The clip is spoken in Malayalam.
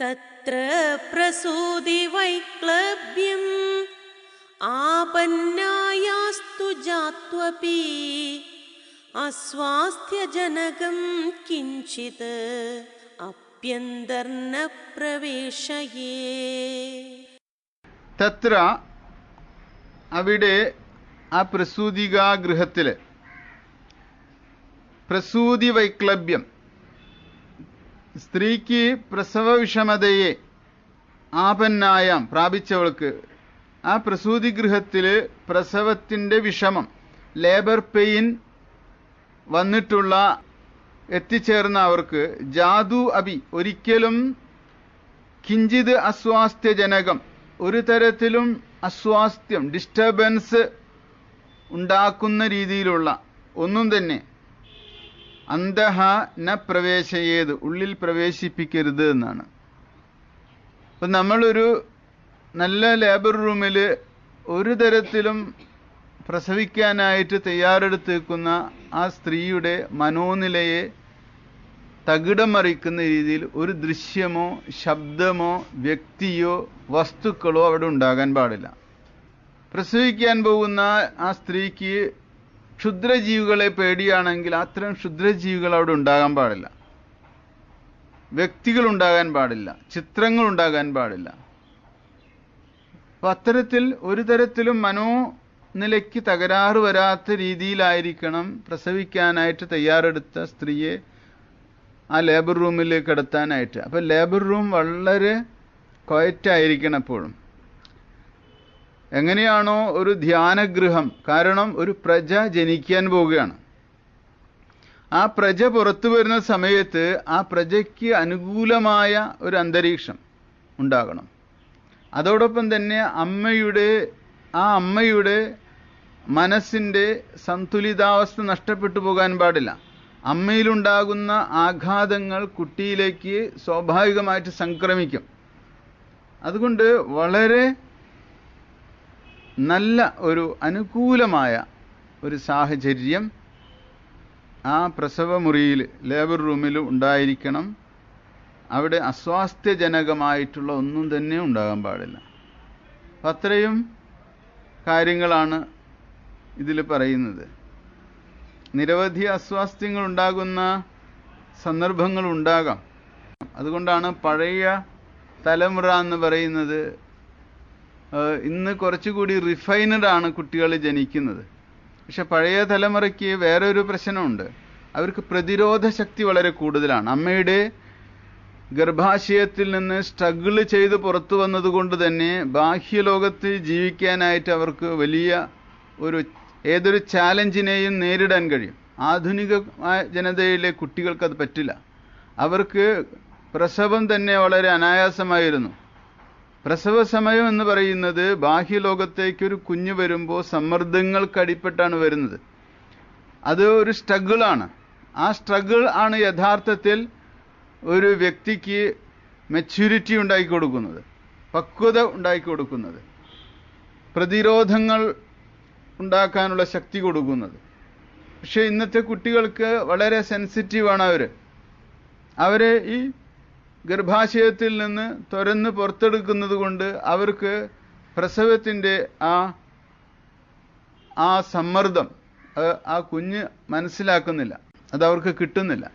തത്ര പ്രസൂതി വൈക്ലഭ്യം ആപന്നായാസ്തു ജാത്വപി അസ്വാസ്ഥ്യജനകം കിഞ്ചിത് അപ്യന്തർന്ന പ്രവേശയേ തത്ര അവിടെ ആ പ്രസൂതികാഗൃഹത്തിൽ പ്രസൂതി വൈക്ലഭ്യം സ്ത്രീക്ക് പ്രസവ വിഷമതയെ ആപന്നായം പ്രാപിച്ചവൾക്ക് ആ പ്രസൂതി ഗൃഹത്തിൽ പ്രസവത്തിന്റെ വിഷമം ലേബർ പെയിൻ വന്നിട്ടുള്ള എത്തിച്ചേർന്ന അവർക്ക് ജാതു അബി ഒരിക്കലും കിഞ്ചിത് അസ്വാസ്ഥ്യജനകം ഒരു തരത്തിലും അസ്വാസ്ഥ്യം ഡിസ്റ്റർബൻസ് ഉണ്ടാക്കുന്ന രീതിയിലുള്ള ഒന്നും തന്നെ അന്തഹ ന പ്രവേശയേത് ഉള്ളിൽ പ്രവേശിപ്പിക്കരുത് എന്നാണ്. അപ്പം നമ്മളൊരു നല്ല ലേബർ റൂമിൽ ഒരു തരത്തിലും പ്രസവിക്കാനായിട്ട് തയ്യാറെടുത്ത് നിൽക്കുന്ന ആ സ്ത്രീയുടെ മനോനിലയെ തകിടമറിക്കുന്ന രീതിയിൽ ഒരു ദൃശ്യമോ ശബ്ദമോ വ്യക്തിയോ വസ്തുക്കളോ അവിടെ ഉണ്ടാകാൻ പാടില്ല. പ്രസവിക്കാൻ പോകുന്ന ആ സ്ത്രീക്ക് ക്ഷുദ്രജീവികളെ പേടിയാണെങ്കിൽ അത്തരം ക്ഷുദ്രജീവികൾ അവിടെ ഉണ്ടാകാൻ പാടില്ല. വ്യക്തികൾ ഉണ്ടാകാൻ പാടില്ല. ചിത്രങ്ങൾ ഉണ്ടാകാൻ പാടില്ല. അപ്പൊ അത്തരത്തിൽ ഒരു തരത്തിലും മനോനിലയ്ക്ക് തകരാറ് വരാത്ത രീതിയിലായിരിക്കണം പ്രസവിക്കാനായിട്ട് തയ്യാറെടുത്ത സ്ത്രീയെ ആ ലേബർ റൂമിൽ കിടത്താനായിട്ട്. അപ്പൊ ലേബർ റൂം വളരെ ക്വയറ്റായിരിക്കണം എപ്പോഴും എങ്ങനെയാണോ ഒരു ധ്യാനഗൃഹം കാരണം ഒരു പ്രജ ജനിക്കാൻ പോവുകയാണ്. ആ പ്രജ പുറത്തു വരുന്ന സമയത്ത് ആ പ്രജയ്ക്ക് അനുകൂലമായ ഒരു അന്തരീക്ഷം ഉണ്ടാകണം. അതോടൊപ്പം തന്നെ അമ്മയുടെ ആ അമ്മയുടെ മനസ്സിന്റെ സന്തുലിതാവസ്ഥ നഷ്ടപ്പെട്ടു പോകാൻ പാടില്ല. അമ്മയിലുണ്ടാകുന്ന ആഘാതങ്ങൾ കുട്ടിയിലേക്ക് സ്വാഭാവികമായിട്ട് സംക്രമിക്കും. അതുകൊണ്ട് വളരെ നല്ല ഒരു അനുകൂലമായ ഒരു സാഹചര്യം ആ പ്രസവമുറിയിൽ ലേബർ റൂമിൽ ഉണ്ടായിരിക്കണം. അവിടെ അസ്വാസ്ഥ്യജനകമായിട്ടുള്ള ഒന്നും തന്നെ ഉണ്ടാകാൻ പാടില്ല. അത്രയും കാര്യങ്ങളാണ് ഇതിൽ പറയുന്നത്. നിരവധി അസ്വാസ്ഥ്യങ്ങൾ ഉണ്ടാകുന്ന സന്ദർഭങ്ങൾ ഉണ്ടാകാം. അതുകൊണ്ടാണ് പഴയ തലമുറ എന്ന് പറയുന്നത് ഇന്ന് കുറച്ചുകൂടി റിഫൈനഡ് ആണ് കുട്ടികൾ ജനിക്കുന്നത്. പക്ഷെ പഴയ തലമുറയ്ക്ക് വേറൊരു പ്രശ്നമുണ്ട്. അവർക്ക് പ്രതിരോധ ശക്തി വളരെ കൂടുതലാണ്. അമ്മയുടെ ഗർഭാശയത്തിൽ നിന്ന് സ്ട്രഗിൾ ചെയ്ത് പുറത്തു വന്നതുകൊണ്ട് തന്നെ ബാഹ്യലോകത്ത് ജീവിക്കാനായിട്ട് അവർക്ക് വലിയ ഒരു ഏതൊരു ചാലഞ്ചിനെയും നേരിടാൻ കഴിയും. ആധുനിക ജനതയിലെ കുട്ടികൾക്കത് പറ്റില്ല. അവർക്ക് പ്രസവം തന്നെ വളരെ അനായാസമായിരുന്നു. പ്രസവ സമയം എന്ന് പറയുന്നത് ബാഹ്യലോകത്തേക്ക് ഒരു കുഞ്ഞ് വരുമ്പോൾ സമ്മർദ്ദങ്ങൾക്കടിപ്പെട്ടാണ് വരുന്നത്. അത് ഒരു സ്ട്രഗിളാണ് ആ സ്ട്രഗിൾ ആണ് യഥാർത്ഥത്തിൽ ഒരു വ്യക്തിക്ക് മെച്യൂരിറ്റി ഉണ്ടാക്കി കൊടുക്കുന്നത് പക്വത ഉണ്ടാക്കി കൊടുക്കുന്നത് പ്രതിരോധങ്ങൾ ഉണ്ടാക്കാനുള്ള ശക്തി കൊടുക്കുന്നത്. പക്ഷേ ഇന്നത്തെ കുട്ടികൾക്ക് വളരെ സെൻസിറ്റീവാണ് അവർ അവരെ ഈ ഗർഭാശയത്തിൽ നിന്ന് തുരന്ന് പുറത്തെടുക്കുന്നത് കൊണ്ട് അവർക്ക് പ്രസവത്തിന്റെ ആ ആ സമ്മർദ്ദം ആ കുഞ്ഞ് മനസ്സിലാക്കുന്നില്ല. അത് അവർക്ക് കിട്ടുന്നില്ല.